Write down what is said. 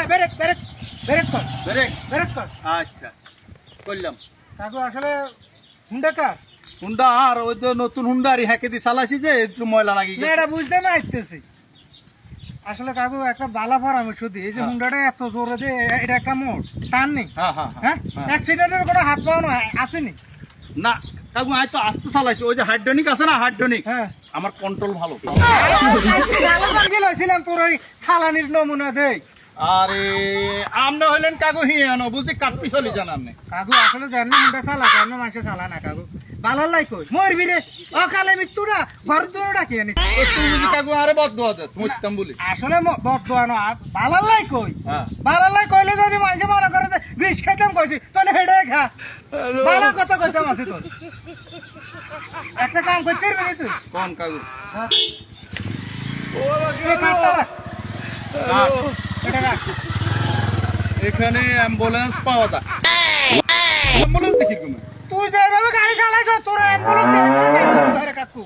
এটা কাকু খালা খালা খালা খালা ব্রেক ব্রেক ব্রেক কর ব্রেক ব্রেক কর আচ্ছা করলাম কাকু আসলে হুন্ডা কার হুন্ডা আর ওই যে নতুন হুন্ডা আর হ্যাকে দিয়ে চালাইছি যে একটু ময়লা লাগি না এটা বুঝতে না আসতেছি আসলে কাকু একটা বালা পরামর্শ দিই এই যে হ্যাঁ। হুন্ডাটা এত জোরে যে এটা একটা মোড় টান নেই হ্যাঁ হ্যাঁ হ্যাঁ হ্যাঁ। অ্যাক্সিডেন্টের কোনো হাত পাওয়ানো আসেনি না কাকু তো আস্তে চালাইছি ওই যে হাইড্রোনিক আছে না হাইড্রোনিক হ্যাঁ আমার কন্ট্রোল ভালো গেছিলাম তোর ওই সালানির নমুনা দেই আরে আমনে হইলেন কাকু হিয়ানো বুঝি কাটতি চলি জান আপনি কাকু আসলে জানি হুন্ডা চালা কেন মানুষে চালা না কাকু। বালার লাই কই? মরবি রে। অকালে মৃত্যুটা ঘর দূরে ডাকি তুই বুঝি কাকু আরে বদ আছে মুইতাম বলি। আসলে বদয়ানো বালার লাই কই? হ্যাঁ। বালার লাই কইলে যদি মাঝে মনে করে যে বিষ খাইতাম কইছি তাহলে হেডে খা। বালা কথা কইতাম আছে তোর। একটা কাম করতে পারবি তুই? কোন কাকু? এই কাঠটা রাখ। এখানে অ্যাম্বুলেন্স পাওয়া যায়। অ্যাম্বুলেন্স দেখি তুমি তুই যেভাবে গাড়ি চালাইছ তোর অ্যাম্বুলেন্স কাকু।